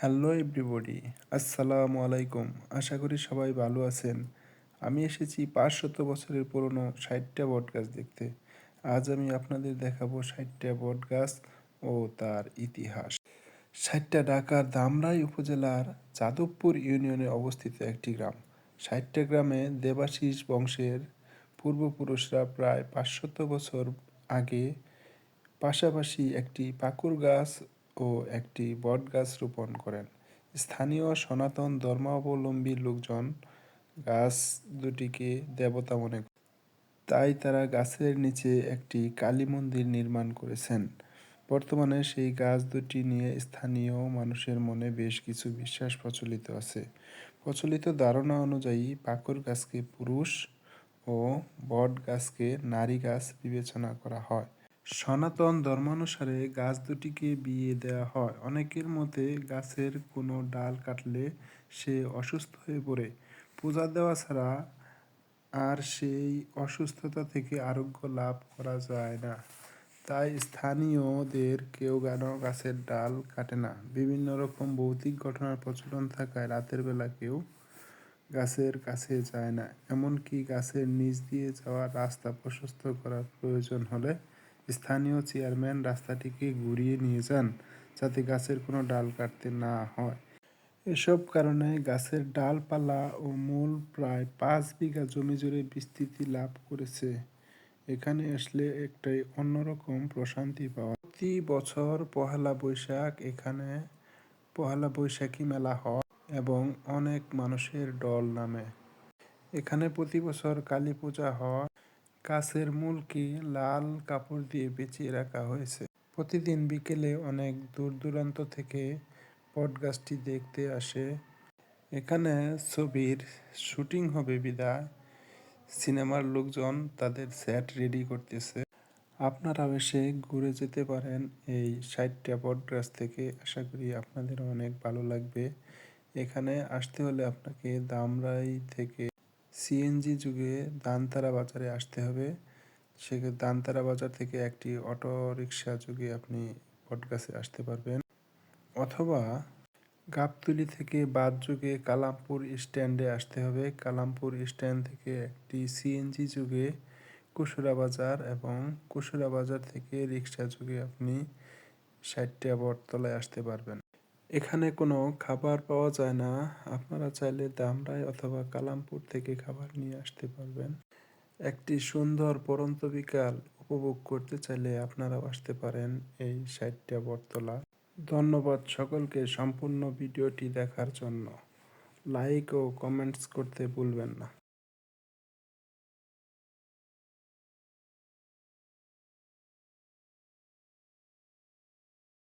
Hello everybody আসসালামু আলাইকুম আশা করি সবাই ভালো আছেন। আমি এসেছি পাঁচশত বছরের পুরনো ষাটটা বট গাছ দেখতে। আজ আমি আপনাদের দেখাবো ষাটটা বট গাছ ও তার ইতিহাস। ষাটটা ঢাকার দামরাই উপজেলার যাদবপুর ইউনিয়নে অবস্থিত একটি গ্রাম। ষাটটা গ্রামে দেবাশিস বংশের পূর্বপুরুষরা প্রায় পাঁচশত বছর আগে পাশাপাশি একটি পাকুর গাছ ও একটি বটগাছ রোপণ করেন। স্থানীয় সনাতন ধর্মাবলম্বী লোকজন গাছ দুটিকে দেবতা মনে তাই তারা গাছের নিচে একটি কালী মন্দির নির্মাণ করেছেন। বর্তমানে সেই গাছ দুটি নিয়ে স্থানীয় মানুষের মনে বেশ কিছু বিশ্বাস প্রচলিত আছে। প্রচলিত ধারণা অনুযায়ী পাকর গাছকে পুরুষ ও বট গাছকে নারী গাছ বিবেচনা করা হয়। সনাতন ধর্মানুসারে গাছ দুটিকে বিয়ে দেওয়া হয়। অনেকের মতে গাছের কোনো ডাল কাটলে সে অসুস্থ হয়ে পড়ে। পূজা দেওয়া ছাড়া আর সেই অসুস্থতা থেকে আরোগ্য লাভ করা যায় না। তাই স্থানীয়দের কেউ কেন গাছের ডাল কাটে না। বিভিন্ন রকম ভৌতিক ঘটনার প্রচলন থাকায় রাতের বেলা কেউ গাছের কাছে যায় না। এমনকি গাছের নিচ দিয়ে যাওয়ার রাস্তা প্রশস্ত করার প্রয়োজন হলে স্থানীয় চেয়ারম্যান রাস্তাটিকে ঘুরিয়ে নিয়ে যান যাতে গাছের কোনো ডাল কাটতে না হয়। এসব কারণে গাছের ডালপালা ও মূল প্রায় পাঁচ বিঘা জমি জুড়ে বিস্তৃতি লাভ করেছে। এখানে আসলে একটাই অন্যরকম প্রশান্তি পাওয়া। প্রতি বছর পহেলা বৈশাখ এখানে পহেলা বৈশাখী মেলা হয় এবং অনেক মানুষের দল নামে। এখানে প্রতি বছর কালী পূজা হয়। গাছের মূলকে লাল কাপড় দিয়ে বেঁচিয়ে রাখা হয়েছে। প্রতিদিন বিকেলে অনেক দূর দূরান্ত থেকে পটগাছটি দেখতে আসে। এখানে ছবির শুটিং হবে বিদায়। সিনেমার লোকজন তাদের সেট রেডি করতেছে। আপনারাও এসে ঘুরে যেতে পারেন এই ষাটটা বটগাছ থেকে। আশা করি আপনাদের অনেক ভালো লাগবে। এখানে আসতে হলে আপনাকে দামরাই থেকে সিএনজি যুগে দানতারা বাজারে আসতে হবে। সে দানতারা বাজার থেকে একটি অটো রিক্সা যুগে আপনি বটগাছে আসতে পারবেন। অথবা গাবতুলি থেকে বাদ যুগে কালামপুর স্ট্যান্ডে আসতে হবে। কালামপুর স্ট্যান্ড থেকে একটি সিএনজি যুগে কুসুরা বাজার এবং কুসুরা বাজার থেকে রিক্সা যুগে আপনি ষাটটা বটতলায় আসতে পারবেন। এখানে কোনো খাবার পাওয়া যায় না। আপনারা চাইলে দামরাই অথবা কালামপুর থেকে খাবার নিয়ে আসতে পারবেন। একটি সুন্দর পরন্ত বিকাল উপভোগ করতে চাইলে আপনারাও আসতে পারেন এই ষাটটা বটতলা। ধন্যবাদ সকলকে সম্পূর্ণ ভিডিওটি দেখার জন্য। লাইক ও কমেন্টস করতে ভুলবেন না।